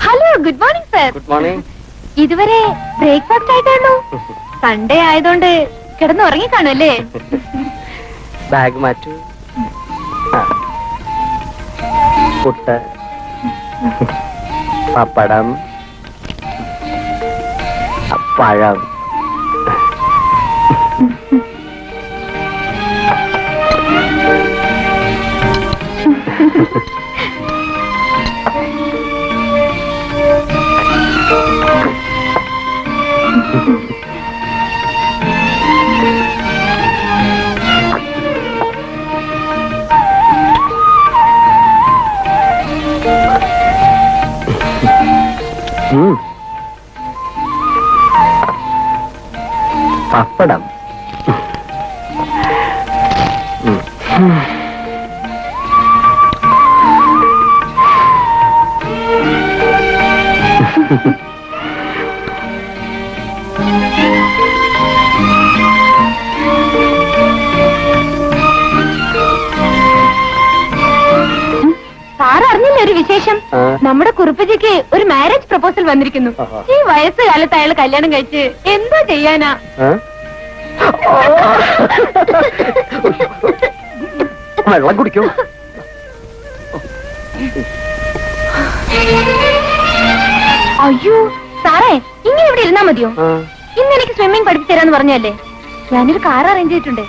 Hello good morning sir good morning ഇതുവരെ breakfast ആയിട്ടാണോ? Sunday ആയതുകൊണ്ട് കിടന്ന് ഉറങ്ങി കാണുമല്ലേ ബാഗ് മാറ്റൂ. പുട്ട് പപ്പടം പഴം ഉം. പപ്പടം ഉം. ഒരു വിശേഷം? നമ്മുടെ കുറുപ്പജിക്ക് ഒരു മാരേജ് പ്രപ്പോസൽ വന്നിരിക്കുന്നു. ഈ വയസ്സുകാലത്ത് അയാൾ കല്യാണം കഴിച്ച് എന്താ ചെയ്യാനാ? വെള്ളം കുടിക്കൂ. അയ്യോ സാറേ ഇങ്ങനെ ഇവിടെ ഇരുന്നാ മതിയോ? ഇന്ന് എനിക്ക് സ്വിമ്മിംഗ് പഠിപ്പിച്ചു തരാന്ന് പറഞ്ഞല്ലേ? ഞാനൊരു കാർ അറേഞ്ച് ചെയ്തിട്ടുണ്ട്.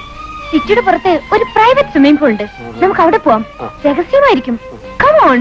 സിറ്റിയുടെ പുറത്ത് ഒരു പ്രൈവറ്റ് സ്വിമ്മിംഗ് പൂൾ ഉണ്ട്. നമുക്ക് അവിടെ പോവാം. രഹസ്യമായിരിക്കും. Come on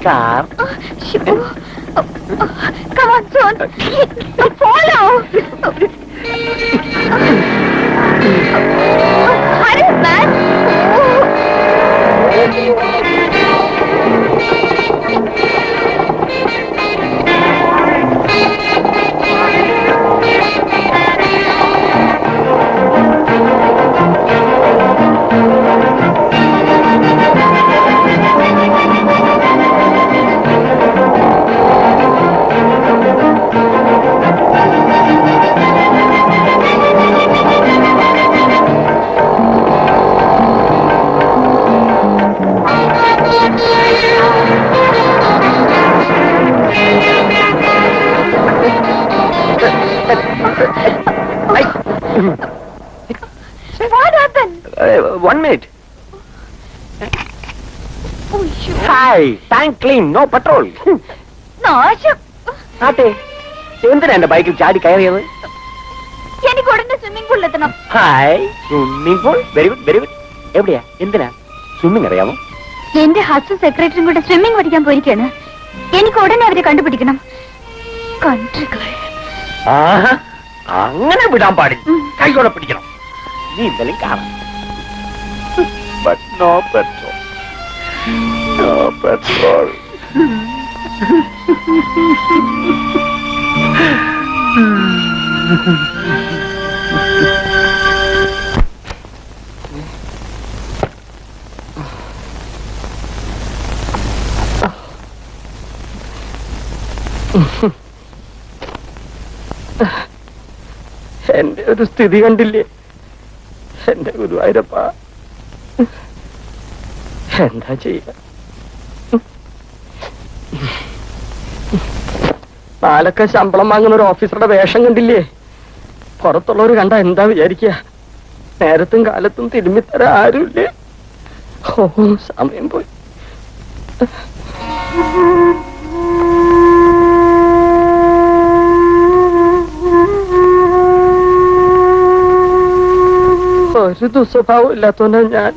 which car Shoo. One minute. Hi tank clean no petrol നാശം ആട്ടെ എന്തിനാ എന്റെ ബൈക്കിൽ ചാടി കയറിയത്? എനിക്ക് ഉടനെ സ്വിമ്മിംഗ് പൂളിൽ എത്തണം. Hi swimming pool very good very good എവിടെയാ? എന്തിനാ? സ്വിമ്മിംഗ് അറിയാമോ എന്റെ ഹസ്ബൻഡ് സെക്രട്ടറിയും കൂടെ സ്വിമ്മിംഗ് പഠിക്കാൻ പോയിരിക്കാണ് എനിക്ക് ഉടനെ അവരെ കണ്ടുപിടിക്കണം. കൺട്രികൾ ആഹാ, അങ്ങനെ വിടാൻ പാടില്ല. കൈയോടെ പിടിക്കണം. നീ ഇന്നലെ കാണാം but no petrol no petrol എന്റെ ഒരു സ്ഥിതി കണ്ടില്ലേ? എന്റെ ഗുരുവായൂരപ്പ. എന്താ ചെയ്യ പാലൊക്കെ ശമ്പളം വാങ്ങുന്ന ഒരു ഓഫീസറുടെ വേഷം കണ്ടില്ലേ? പുറത്തുള്ളവർ കണ്ട എന്താ വിചാരിക്കുക നേരത്തും കാലത്തും തിരുമ്മിത്തര ആരുമില്ലേ? ഓ സമയം പോയി. ഒരു ദുസ്വഭാവം ഇല്ലാത്തവനാ ഞാൻ.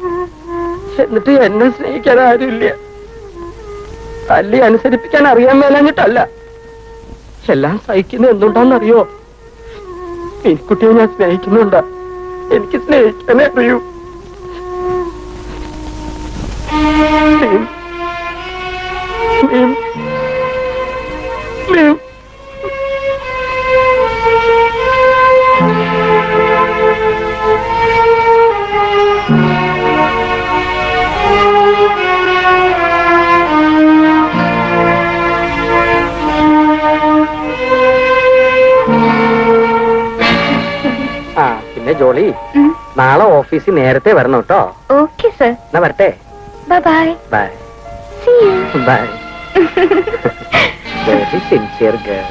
എന്നിട്ട് എന്നെ സ്നേഹിക്കാൻ ആരുമില്ല. തല്ലി അനുസരിപ്പിക്കാൻ അറിയാൻ മേലാഞ്ഞിട്ടല്ല. എല്ലാം സഹിക്കുന്നത് എന്തുണ്ടാന്നറിയോ പെൺകുട്ടിയെ ഞാൻ സ്നേഹിക്കുന്നുണ്ട. എനിക്ക് സ്നേഹിക്കാനേ അറിയൂ. നീ- ആ പിന്നെ ജോളി. നാളെ ഓഫീസിൽ നേരത്തെ വരണം കേട്ടോ. Okay sir. എന്നാ വരട്ടെ. Bye bye bye very sincere girl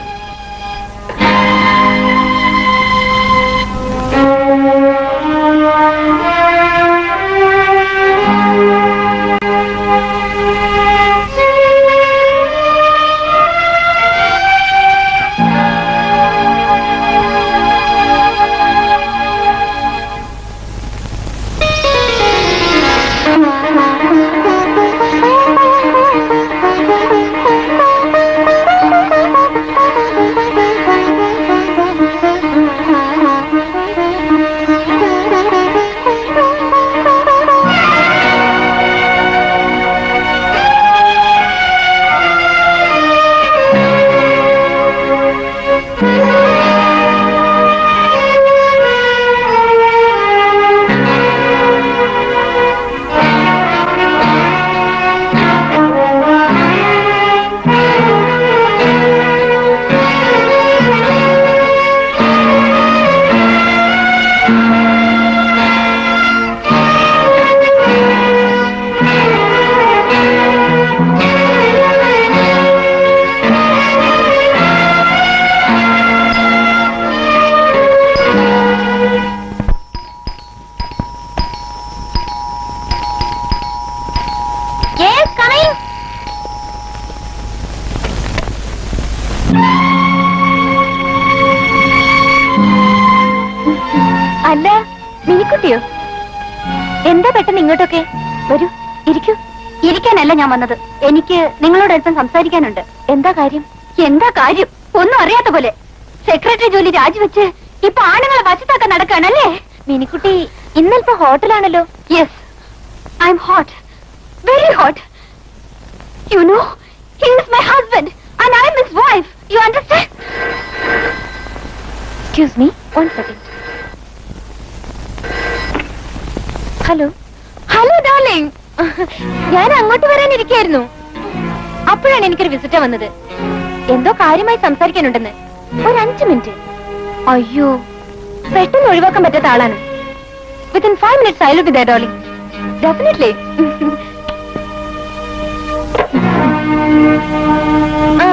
മിനിക്കുട്ടിയോ? എന്താ പെട്ടെന്ന് ഇങ്ങോട്ടൊക്കെ? വരൂ ഇരിക്കൂ. ഇരിക്കാനല്ല ഞാൻ വന്നത്. എനിക്ക് നിങ്ങളോട് അല്പം സംസാരിക്കാനുണ്ട്. എന്താ കാര്യം? എന്താ കാര്യം? ഒന്നും അറിയാത്ത പോലെ. സെക്രട്ടറി ജോലി രാജിവെച്ച് ഇപ്പൊ ആണുങ്ങളെ വശത്താക്കാൻ നടക്കാണല്ലേ മിനിക്കുട്ടി ഇന്നലത്തെ ഹോട്ടലാണല്ലോ. Yes I am hot very hot you know he my husband and I am his wife. You understand? Excuse me, one second. Hello. Hello darling. ഞാൻ അങ്ങോട്ട് വരാനിരിക്കായിരുന്നു. അപ്പോഴാണ് എനിക്കൊരു വിസിറ്റ് വന്നത്. എന്തോ കാര്യമായി സംസാരിക്കാനുണ്ടെന്ന്. ഒരു അഞ്ചു മിനിറ്റ്. അയ്യോ പെട്ടെന്ന് ഒഴിവാക്കാൻ പറ്റാത്ത ആളാണ്. Within five minutes I look darling. Definitely ആ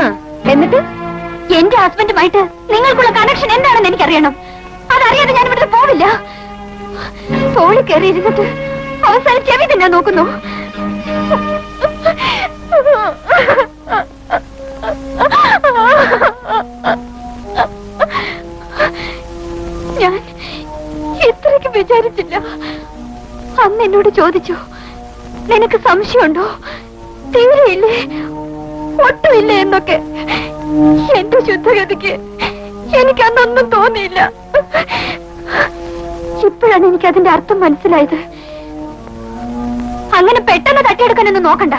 എന്നിട്ട്? എന്റെ ഹസ്ബൻഡുമായിട്ട് നിങ്ങൾക്കുള്ള കണക്ഷൻ എന്താണെന്ന് എനിക്കറിയണം. അതറിയാതെ ഞാൻ ഇവിടെ പോവില്ല. തോളി കയറി ഇരുന്നിട്ട് അവസാനം ചെവി തന്നെ നോക്കുന്നു. ഞാൻ ഇത്രയ്ക്ക് വിചാരിച്ചില്ല. അന്ന് എന്നോട് ചോദിച്ചു നിനക്ക് സംശയമുണ്ടോ? തീരെയില്ലേ? ഒട്ടുമില്ല എന്നൊക്കെ. എന്റെ ശുദ്ധഗതിക്ക് എനിക്ക് അന്നൊന്നും തോന്നിയില്ല. ഇപ്പോഴാണ് എനിക്ക് അതിന്റെ അർത്ഥം മനസ്സിലായത്. അങ്ങനെ പെട്ടെന്ന് തട്ടിയെടുക്കാനൊന്നും നോക്കണ്ട.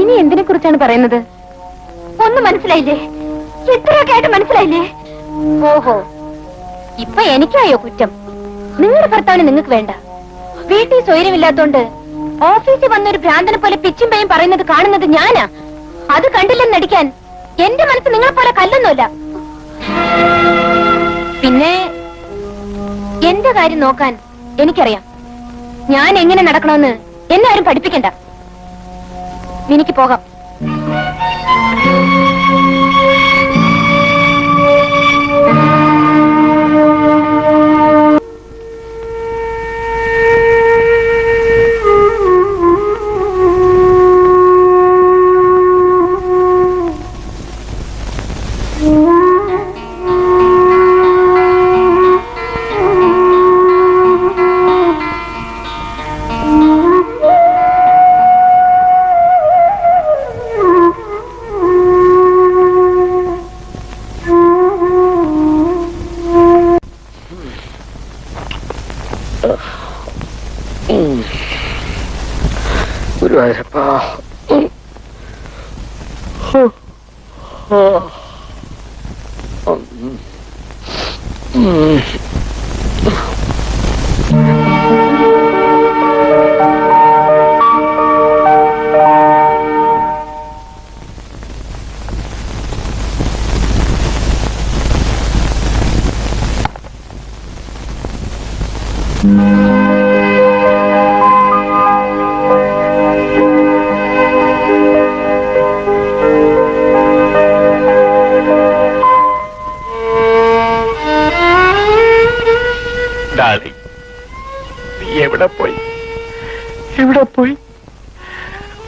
ഇനി എന്തിനെ കുറിച്ചാണ് പറയുന്നത്? ഒന്നും മനസ്സിലായില്ലേ? ഇത്രയൊക്കെ ആയിട്ട് മനസ്സിലായില്ലേ? ഓഹോ. ഇപ്പൊ എനിക്കായോ കുറ്റം? നിങ്ങളുടെ ഭർത്താവിന് നിങ്ങൾക്ക് വേണ്ട. വീട്ടിൽ സ്വൈര്യമില്ലാത്തോണ്ട് ഓഫീസിൽ വന്ന ഒരു ഭ്രാന്തനെ പോലെ പിച്ചും പേയും പറയുന്നത് കാണുന്നത് ഞാനാ. അത് കണ്ടില്ലെന്ന് നടിക്കാൻ എന്റെ മനസ്സ് നിങ്ങളെ പോലെ കല്ലൊന്നുമല്ല. പിന്നെ എന്റെ കാര്യം നോക്കാൻ എനിക്കറിയാം. ഞാൻ എങ്ങനെ നടക്കണമെന്ന് എന്നെ ആരും പഠിപ്പിക്കണ്ട. എനിക്ക് പോകാം. ഹോ.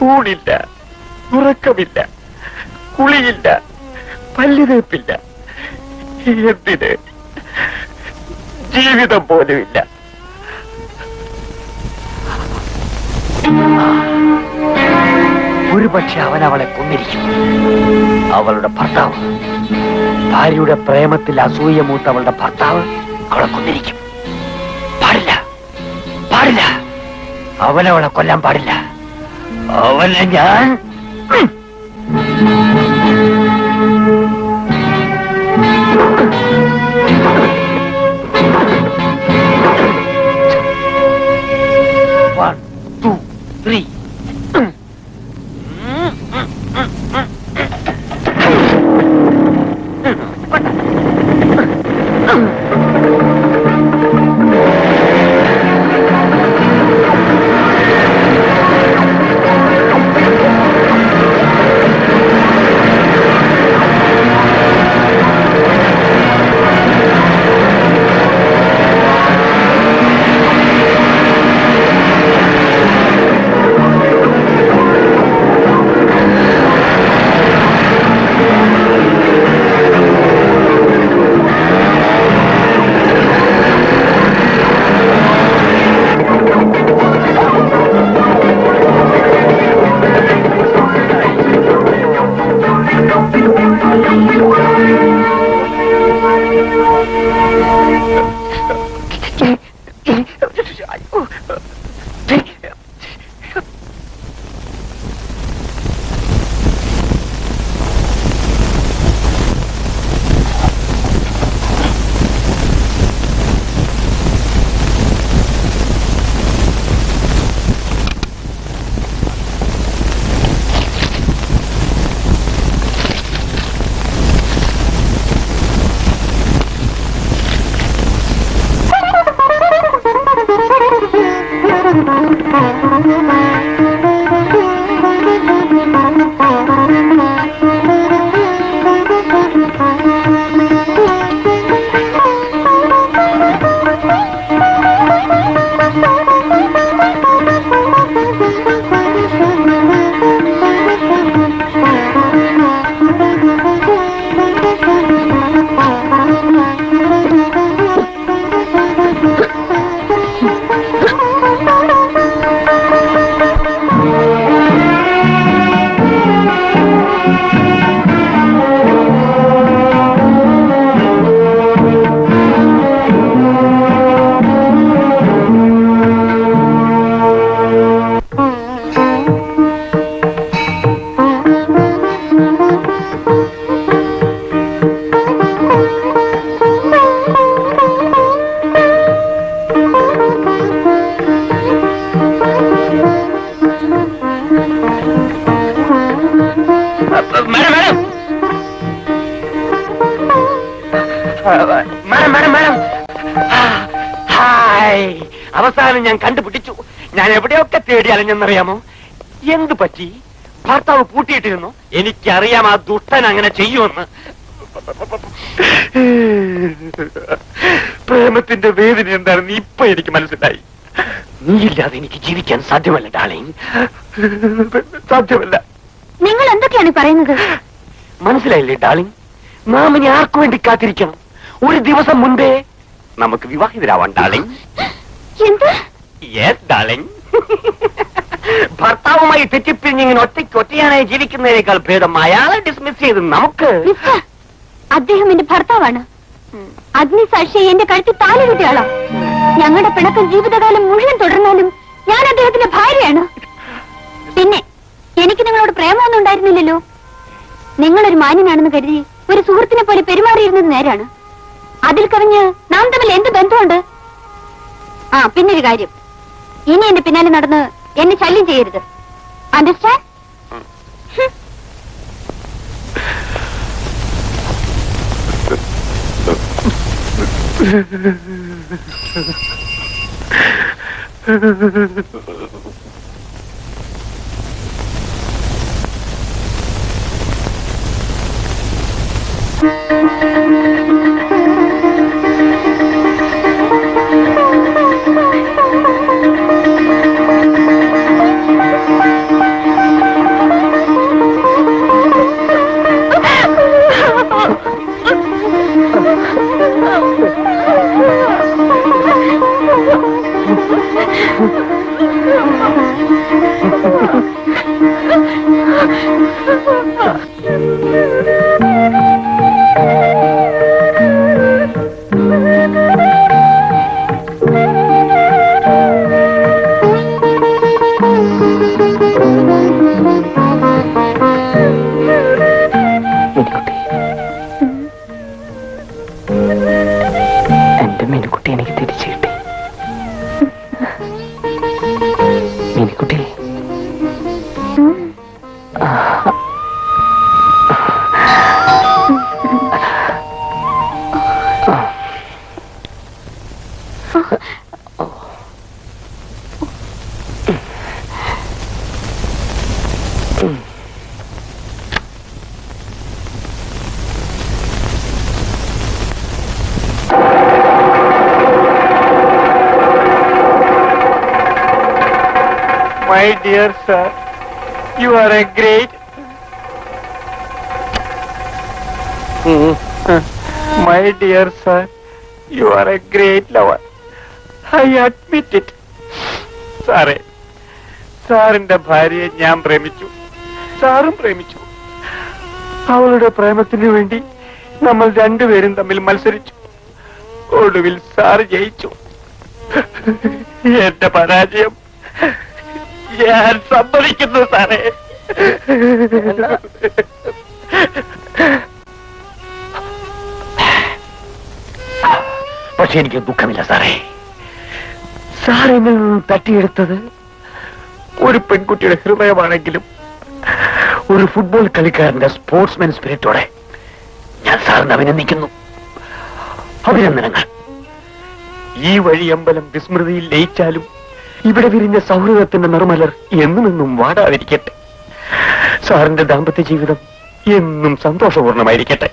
ഊണില്ല ഉറക്കമില്ല കുളിയില്ല പല്ലുതേപ്പില്ല എന്തിന്? ജീവിതം പോലുമില്ല ഒരുപക്ഷെ അവൻ അവളെ കൊന്നിരിക്കും. അവളുടെ ഭർത്താവ് ഭാര്യയുടെ പ്രേമത്തിൽ അസൂയ മൂത്ത അവളുടെ ഭർത്താവ് അവളെ കൊന്നിരിക്കും. പാടില്ല പാടില്ല. അവനവളെ കൊല്ലാൻ പാടില്ല. One, two, three. തേടി എന്ത് പറ്റി? ഭർത്താവ് പൂട്ടിയിട്ടിരുന്നു. എനിക്കറിയാം ആ ദുഷ്ടൻ അങ്ങനെ ചെയ്യുമെന്ന്. പ്രേമത്തിന്റെ വേദന എന്താണെന്ന് ഇപ്പൊ എനിക്ക് മനസ്സിലായി. നീ ഇല്ലാതെ എനിക്ക് ജീവിക്കാൻ സാധ്യമല്ല ഡാളിങ് സാധ്യമല്ല. നിങ്ങൾ എന്തൊക്കെയാണ് പറയുന്നത്? മനസ്സിലായില്ലേ ഡാളിങ് നാം ഇനി ആർക്കു വേണ്ടി കാത്തിരിക്കണം? ഒരു ദിവസം മുൻപേ നമുക്ക് വിവാഹിതരാവാൻ ഡാളിങ് എന്ത്? യെസ് ഡാളിങ് ഭർത്താവുമായി തെറ്റിപ്പിരിഞ്ഞിങ്ങനെ ഒറ്റയ്ക്ക് ഒറ്റയാനായി ജീവിക്കുന്നതിനേക്കാൾ ഭേദം അയാളെ ഡിസ്മിസ് ചെയ്ത് നമുക്ക്. അദ്ദേഹം എന്റെ ഭർത്താവാണ്. അഗ്നിസാക്ഷി എന്റെ കഴുത്തിൽ താലി കിട്ടിയാളാ ഞങ്ങളുടെ പിണക്കം ജീവിതകാലം മുഴുവൻ തുടർന്നാലും ഞാൻ അദ്ദേഹത്തിന്റെ ഭാര്യയാണ്. പിന്നെ എനിക്ക് നിങ്ങളോട് പ്രേമമൊന്നും ഉണ്ടായിരുന്നില്ലല്ലോ. നിങ്ങളൊരു മാന്യനാണെന്ന് കരുതി ഒരു സുഹൃത്തിനെ പോലെ പെരുമാറിയിരുന്നത് നേരാണ്. അതിൽ കവിഞ്ഞ് നാം തമ്മിൽ എന്ത് ബന്ധമുണ്ട്? ആ പിന്നൊരു കാര്യം. ഇനി എന്റെ പിന്നാലെ നടന്ന് എന്നെ ശല്യം ചെയ്യരുത്. Understand Minikutty are a great my dear sir you are a great lover I admit it സാറേ സാറിന്റെ ഭാര്യയെ ഞാൻ പ്രേമിച്ചു. സാറും പ്രേമിച്ചു. അവളുടെ പ്രേമത്തിന് വേണ്ടി നമ്മൾ രണ്ടുപേരും തമ്മിൽ മത്സരിച്ചു. ഒടുവിൽ സാർ ജയിച്ചു. എന്റെ പരാജയം ഞാൻ സമ്മതിക്കുന്നു സാറേ. പക്ഷെ എനിക്ക് ദുഃഖമില്ല സാറേ. സാറേ നിന്ന് തട്ടിയെടുത്തത്? ഒരു പെൺകുട്ടിയുടെ ഹൃദയമാണെങ്കിലും ഒരു ഫുട്ബോൾ കളിക്കാരന്റെ സ്പോർട്സ്മാൻ സ്പിരിറ്റോടെ ഞാൻ സാറിനെ അഭിനന്ദിക്കുന്നു. അഭിനന്ദനങ്ങൾ. ഈ വഴി അമ്പലം വിസ്മൃതിയിൽ ലയിച്ചാലും ഇവിടെ വിരിഞ്ഞ സൗഹൃദത്തിന്റെ നിർമ്മലർ എന്നും എന്നും വാടാതിരിക്കട്ടെ. സാറിന്റെ ദാമ്പത്യ ജീവിതം എന്നും സന്തോഷപൂർണമായിരിക്കട്ടെ.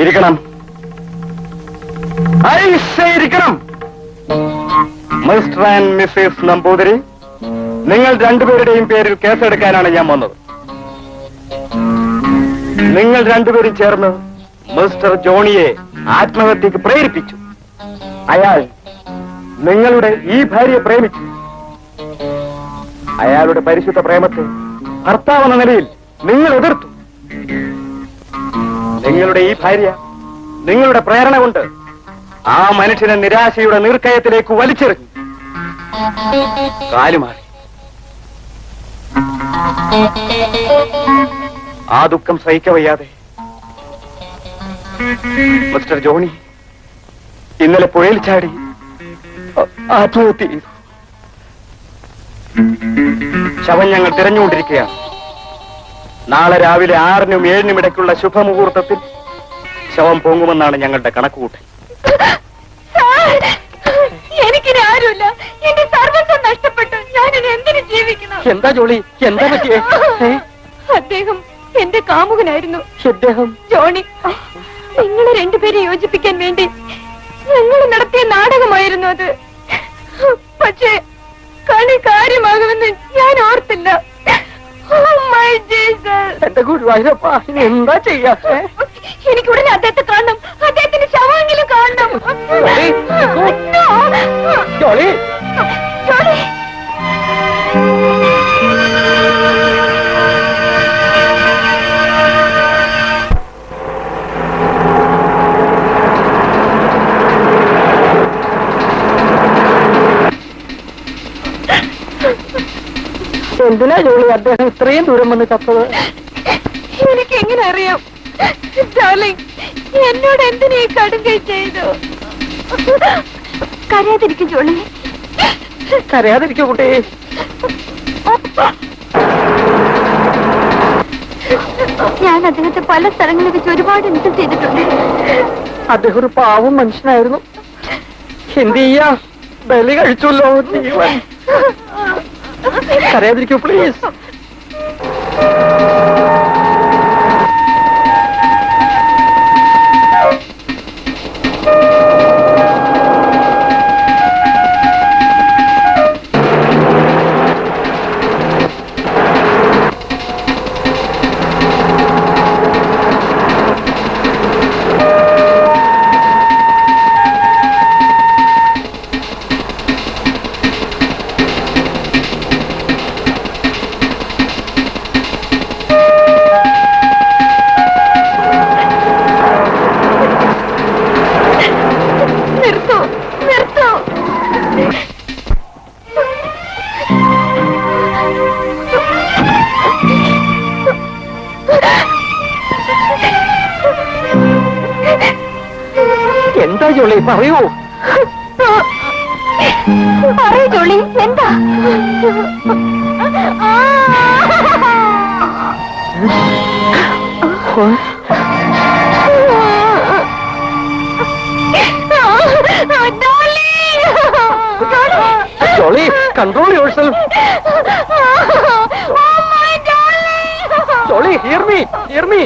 ഇരിക്കണം. ഇരിക്കണം. മിസ്റ്റർ ആൻഡ് മിസ്സസ് നമ്പൂതിരി നിങ്ങൾ രണ്ടുപേരുടെയും പേരിൽ കേസെടുക്കാനാണ് ഞാൻ വന്നത്. നിങ്ങൾ രണ്ടുപേരും ചേർന്ന് മിസ്റ്റർ ജോണിയെ ആത്മഹത്യക്ക് പ്രേരിപ്പിച്ചു. അയാൾ നിങ്ങളുടെ ഈ ഭാര്യയെ പ്രേമിച്ചു. അയാളുടെ പരിശുദ്ധ പ്രേമത്തെ ഭർത്താവെന്ന നിലയിൽ നിങ്ങൾ എതിർത്തു. നിങ്ങളുടെ ഈ ഭാര്യ നിങ്ങളുടെ പ്രേരണ കൊണ്ട് ആ മനുഷ്യനെ നിരാശയുടെ നീർക്കയത്തിലേക്ക് വലിച്ചെറിഞ്ഞു. കാലുമാറി. ആ ദുഃഖം സഹിക്കവയ്യാതെ മിസ്റ്റർ ജോണി ഇന്നലെ പുഴയിൽ ചാടി ആത്മഹത്യ ചെയ്തു. ശവം ഞങ്ങൾ തിരഞ്ഞുകൊണ്ടിരിക്കുകയാണ്. നാളെ രാവിലെ ആറിനും ഏഴിനും ഇടയ്ക്കുള്ള ശുഭമുഹൂർത്തത്തിൽ ശവം പൊങ്ങുമെന്നാണ് ഞങ്ങളുടെ കണക്കുകൂട്ടൽ. എനിക്കിനി ആരുമില്ല. എന്റെ സർവസ്വം നഷ്ടപ്പെട്ടു. ഞാനിനി എന്തിനു ജീവിക്കണം? എന്താ ജോളി? എന്താ പറ്റിയേ? അദ്ദേഹം എന്റെ കാമുകനായിരുന്നു. അദ്ദേഹം? ജോണി നിങ്ങളെ രണ്ടുപേരെ യോജിപ്പിക്കാൻ വേണ്ടി ഞങ്ങൾ നടത്തിയ നാടകമായിരുന്നു അത്. പക്ഷേ കളി കാര്യമാകുമെന്ന് ഞാൻ ഓർത്തില്ല. Oh. എന്റെ ഗുരുവായൂരപ്പ ഇനി എന്താ ചെയ്യാ? എനിക്ക് ഉടനെ അദ്ദേഹത്തെ കാണണം. അദ്ദേഹത്തിന്റെ ശവമെങ്കിലും കാണണം. ജോളി, നിൽക്കൂ. ജോളി. എന്തിനാ ജോളി? അദ്ദേഹം ഇത്രയും ദൂരം വന്ന് ചത്തത്? എനിക്ക് എങ്ങനെ അറിയാം? ഡാർലിംഗ് എന്നോട് എന്തിനാ ഈ കൈ ചെയ്തു? കരയാതിരിക്കും ജോളി. കരയാതിരിക്കൂ കുട്ടി. ഞാൻ അദ്ദേഹത്തെ പല സ്ഥലങ്ങളിൽ വെച്ച് ഒരുപാട് ഇൻസൾട്ട് ചെയ്തിട്ടുണ്ട്. അദ്ദേഹം ഒരു പാവം മനുഷ്യനായിരുന്നു. എന്ത് ചെയ്യാ? ബലി കഴിച്ചല്ലോ. ജീവൻ. Sir, Edric, please. പറയൂ. പറയൂ ജോളി എന്താ? Jolly control your self Jolly hear me hear me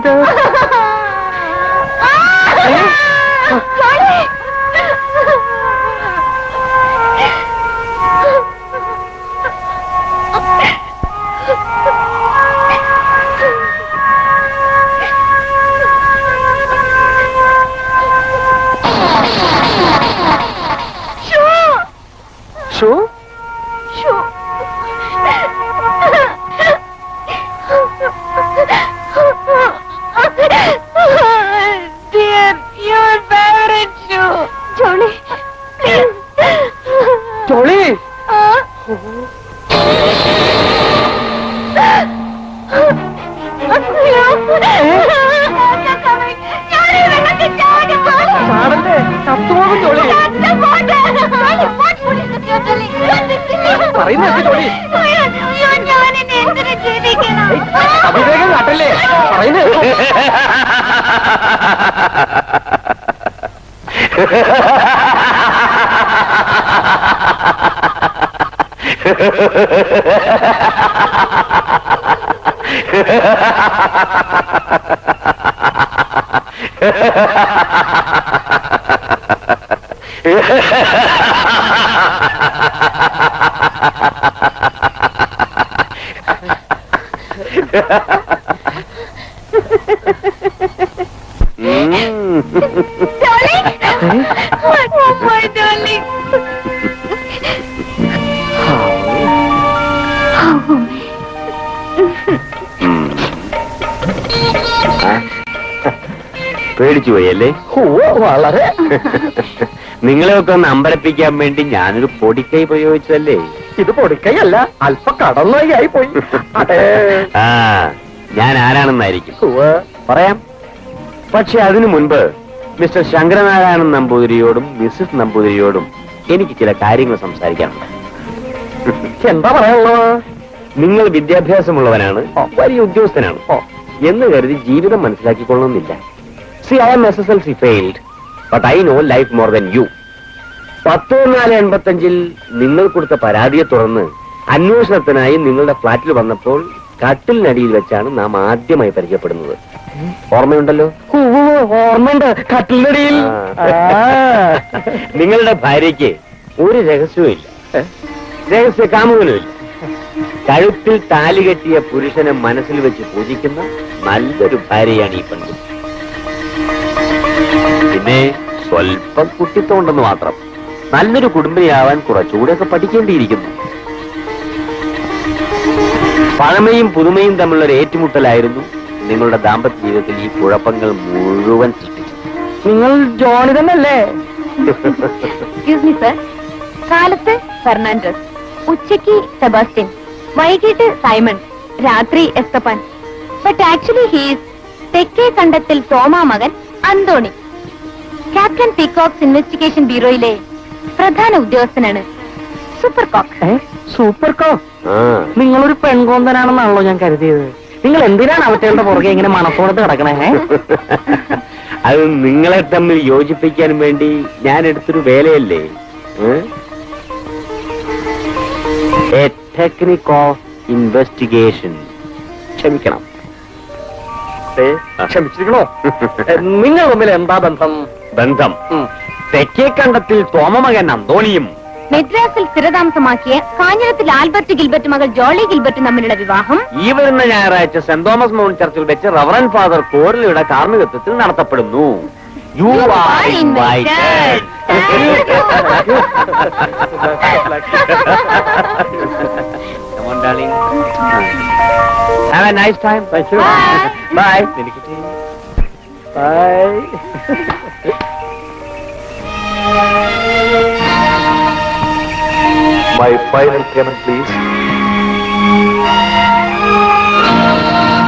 ഇത് അഭിവേകം കാട്ടല്ലേ? പറയുന്നത് ha പോയി അല്ലേ പോയല്ലേ? വളരെ. നിങ്ങളെയൊക്കെ ഒന്ന് അമ്പരപ്പിക്കാൻ വേണ്ടി ഞാനൊരു പൊടിക്കൈ പ്രയോഗിച്ചതല്ലേ? ഇത് പൊടിക്കൈയല്ല അല്പ കടന്നായി ആയി പോയി. അതെ. ആ ഞാൻ ആരാണെന്നായിരിക്കും? ഉവ്വ്. പറയാം. പക്ഷെ അതിനു മുൻപ് മിസ്റ്റർ ശങ്കരനാരായണൻ നമ്പൂതിരിയോടും മിസ്സിസ് നമ്പൂതിരിയോടും എനിക്ക് ചില കാര്യങ്ങൾ സംസാരിക്കാനുണ്ട്. എന്താ പറയാനുള്ളത്? നിങ്ങൾ വിദ്യാഭ്യാസമുള്ളവനാണ് ഓ. വലിയ ഉദ്യോഗസ്ഥനാണ്. ഓ. എന്ന് കരുതി ജീവിതം മനസ്സിലാക്കിക്കൊള്ളണമെന്നില്ല see I am S S L C failed but I know life more than you പത്ത് നാല് എൺപത്തഞ്ചിൽ നിങ്ങൾ കൊടുത്ത പരാതിയെ തുടർന്ന് അന്വേഷണത്തിനായി നിങ്ങളുടെ ഫ്ലാറ്റിൽ വന്നപ്പോൾ കട്ടിലിനടിയിൽ വെച്ചാണ് നാം ആദ്യമായി പരിചയപ്പെടുന്നത്. ഓർമ്മയുണ്ടല്ലോ? ഓർമ്മയുണ്ട്. കട്ടിലടിയിൽ ആ. നിങ്ങളുടെ ഭാര്യയ്ക്ക് ഒരു രഹസ്യവും ഇല്ല. രഹസ്യ കാമുകനുമില്ല കഴുത്തിൽ താലി കെട്ടിയ പുരുഷനെ മനസ്സിൽ വെച്ച് പൂജിക്കുന്ന നല്ലൊരു ഭാര്യയാണ് ഈ പെൺകുട്ടി. പിന്നെ സ്വല്പം കുട്ടിത്തമുണ്ടെന്ന് മാത്രം. നല്ലൊരു കുടുംബിയാവാൻ കുറച്ചുകൂടെയൊക്കെ പഠിക്കേണ്ടിയിരിക്കുന്നു. പഴമയും പുതുമയും തമ്മിലുള്ള ഒരു ഏറ്റുമുട്ടലായിരുന്നു നിങ്ങളുടെ ദാമ്പത്യ ജീവിതത്തിൽ ഈ കുഴപ്പങ്ങൾ മുഴുവൻ സൃഷ്ടിച്ചു നിങ്ങൾ ജോണി തന്നെയല്ലേ? എക്സ്ക്യൂസ് മീ സർ കാലത്ത് ഫെർണാണ്ടസ് ഉച്ചയ്ക്ക് സെബാസ്റ്റ്യൻ വൈകിട്ട് സൈമൺ രാത്രി എസ്തപ്പൻ. ബട്ട് ആക്ച്വലി ഹീസ് തെക്കേ കണ്ടത്തിൽ തോമാ മകൻ അന്തോണി. ക്യാപ്റ്റൻ പീകോക്സ് ഇൻവെസ്റ്റിഗേഷൻ ബ്യൂറോയിലെ പ്രധാന ഉദ്യോഗസ്ഥനാണ്. Super cock. Super cock? നിങ്ങളൊരു പെൺകോന്തനാണെന്നാണല്ലോ ഞാൻ കരുതിയത്. നിങ്ങൾ എന്തിനാണ് അവറ്റകളുടെ പുറകെ ഇങ്ങനെ മണത്തോടത്ത് കിടക്കണേ? അത് നിങ്ങളെ തമ്മിൽ യോജിപ്പിക്കാൻ വേണ്ടി ഞാൻ എടുത്തൊരു വേലയല്ലേ? എ ടെക്നിക് ഓഫ് ഇൻവെസ്റ്റിഗേഷൻ ക്ഷമിക്കണം. ക്ഷമിച്ചിരിക്കണോ? നിങ്ങൾ തമ്മിൽ എന്താ ബന്ധം? ബന്ധം. ഉം. തെക്കേ കണ്ടത്തിൽ തോമമകൻ അന്തോണിയും മെഡ്രാസിൽ സ്ഥിരതാമസമാക്കിയ കാഞ്ഞിരത്തിൽ ആൽബർട്ട് ഗിൽബർട്ട് മകൾ ജോളി ഗിൽബർട്ട് തമ്മിലുള്ള വിവാഹം ഈ വരുന്ന ഞായറാഴ്ച സെന്റ് തോമസ് മൗണ്ട് ചർച്ചിൽ വെച്ച് റവറൻ ഫാദർ കോർലിയുടെ കാർമ്മികത്വത്തിൽ നടത്തപ്പെടുന്നു you are invited Come on, darling. Have a nice time. Thank you. Bye. Bye. My final payment, please.